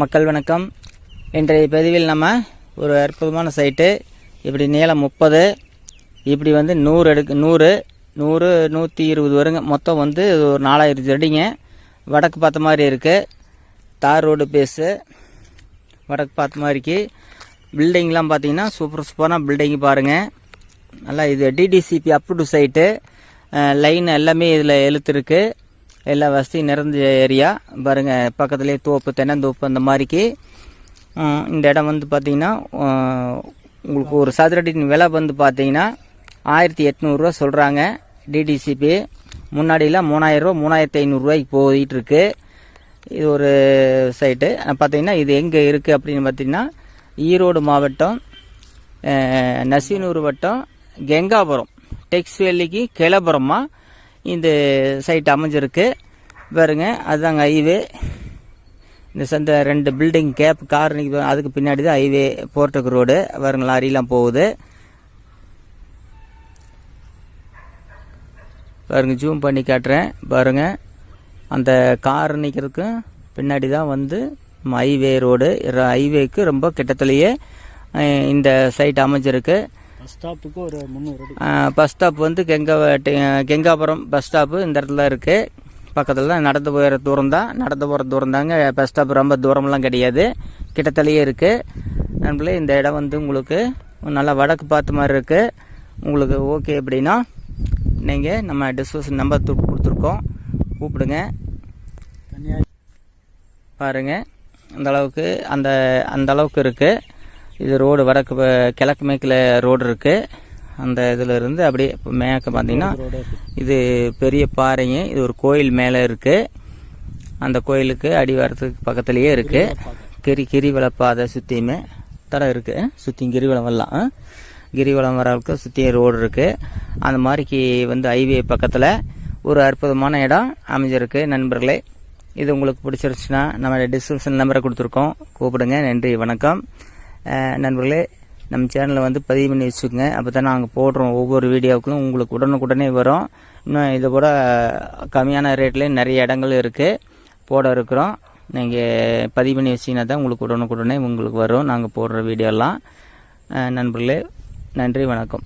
மக்கள் வணக்கம். இன்றைய பதிவில் நம்ம ஒரு அற்புதமான சைட்டு இப்படி நீளம் முப்பது இப்படி வந்து நூறு எடுக்கு நூறு நூறு நூற்றி இருபது வருங்க. மொத்தம் வந்து ஒரு நாலாயிரத்தி அடிங்க. வடக்கு பார்த்த மாதிரி இருக்குது தார் ரோடு பேஸு வடக்கு பார்த்த மாதிரிக்கு பில்டிங்லாம் பார்த்தீங்கன்னா சூப்பர் சூப்பரான பில்டிங் பாருங்கள் நல்லா இது டிடிசிபி அப்ரூவ்டு சைட்டு லைன் எல்லாமே இதில் எழுத்துருக்கு எல்லா வசதியும் நிறைஞ்ச ஏரியா. பாருங்கள் பக்கத்துலேயே தோப்பு தென்னந்தோப்பு அந்த மாதிரிக்கு இந்த இடம் வந்து பார்த்திங்கன்னா உங்களுக்கு ஒரு சதுரடியின் விலை வந்து பார்த்தீங்கன்னா ஆயிரத்தி எட்நூறுரூவா சொல்கிறாங்க டிடிசிபி முன்னாடிலாம் மூணாயிரரூவா மூணாயிரத்தி ஐநூறுரூவாய்க்கு போயிட்டு இருக்கு இது ஒரு சைட்டு. பார்த்தீங்கன்னா இது எங்கே இருக்குது அப்படின்னு பார்த்தீங்கன்னா ஈரோடு மாவட்டம் நசினூர் நசீனூர் வட்டம் கெங்காபுரம். டெக்ஸ் வேலிக்கு கிளபுரமா இந்த சைட் அமைஞ்சிருக்கு. பாருங்க அதுதாங்க ஹைவே இந்த சந்த ரெண்டு பில்டிங் கேப் கார் அதுக்கு பின்னாடி தான் ஹைவே போர்ட்டுக்கு ரோடு பாருங்க லாரிலாம் போகுது. பாருங்க ஜூம் பண்ணி காட்டுறேன். பாருங்க அந்த கார் நிற்கிறதுக்கும் பின்னாடி தான் வந்து ஹைவே ரோடு ஹைவேக்கு ரொம்ப கிட்டத்துலேயே இந்த சைட் அமைஞ்சிருக்கு. பஸ் ஸ்டாப்புக்கு ஒரு முந்நூறு பஸ் ஸ்டாப் வந்து கெங்கா கெங்காபுரம் பஸ் ஸ்டாப்பு இந்த இடத்துல இருக்குது பக்கத்தில் தான் நடந்து போகிற தூரம் தான். நடந்து போகிற தூரம் தாங்க பஸ் ஸ்டாப் ரொம்ப தூரம்லாம் கிடையாது. கிட்டத்துலேயே இருக்குது நண்பர்களே இந்த இடம் வந்து உங்களுக்கு நல்லா வடக்கு பார்த்த மாதிரி இருக்குது உங்களுக்கு ஓகே அப்படின்னா நீங்கள் நம்ம டிஸ்கஷன் நம்பர் கொடுத்துருக்கோம். கூப்பிடுங்க. தனியா பாருங்க. அந்த அளவுக்கு அந்த அந்த அளவுக்கு இருக்கு. இது ரோடு வடக்கு கிழக்கு மேற்கில் ரோடு இருக்கு. அந்த இதுல இருந்து அப்படியே இப்ப மேற்க பார்த்தீங்கன்னா இது பெரிய பாறைங்க. இது ஒரு கோயில் மேலே இருக்கு. அந்த கோயிலுக்கு அடிவாரத்துக்கு பக்கத்துலயே இருக்கு. கிரி கிரிவல பாதை சுத்தியுமே தடம் இருக்கு. சுத்தி கிரிவலம் வரலாம்? கிரிவலம் வரவுக்கு சுத்தி ரோடு இருக்கு. அந்த மாதிரிக்கு வந்து ஹைவே பக்கத்துல ஒரு அற்புதமான இடம் அமைஞ்சிருக்கு. நண்பர்களே இது உங்களுக்கு பிடிச்சிருச்சுன்னா நம்ம டிஸ்கிரிப்ஷன் நம்பரை கொடுத்துருக்கோம். கூப்பிடுங்க. நன்றி. வணக்கம். நண்பர்களே நம்ம சேனலை வந்து பதிவு பண்ணி வச்சுக்கோங்க. அப்போ தான் நாங்கள் போடுறோம் ஒவ்வொரு வீடியோவுக்கும். உங்களுக்கு உடனுக்குடனே வரும். இன்னும் இதை கூட கம்மியான ரேட்லேயும் நிறைய இடங்கள் இருக்குது போட இருக்கிறோம். நீங்கள் பதிவு பண்ணி வச்சிங்கன்னா தான் உங்களுக்கு உடனுக்குடனே உங்களுக்கு வரும். நாங்கள் போடுற வீடியோலாம். நண்பர்களே நன்றி வணக்கம்.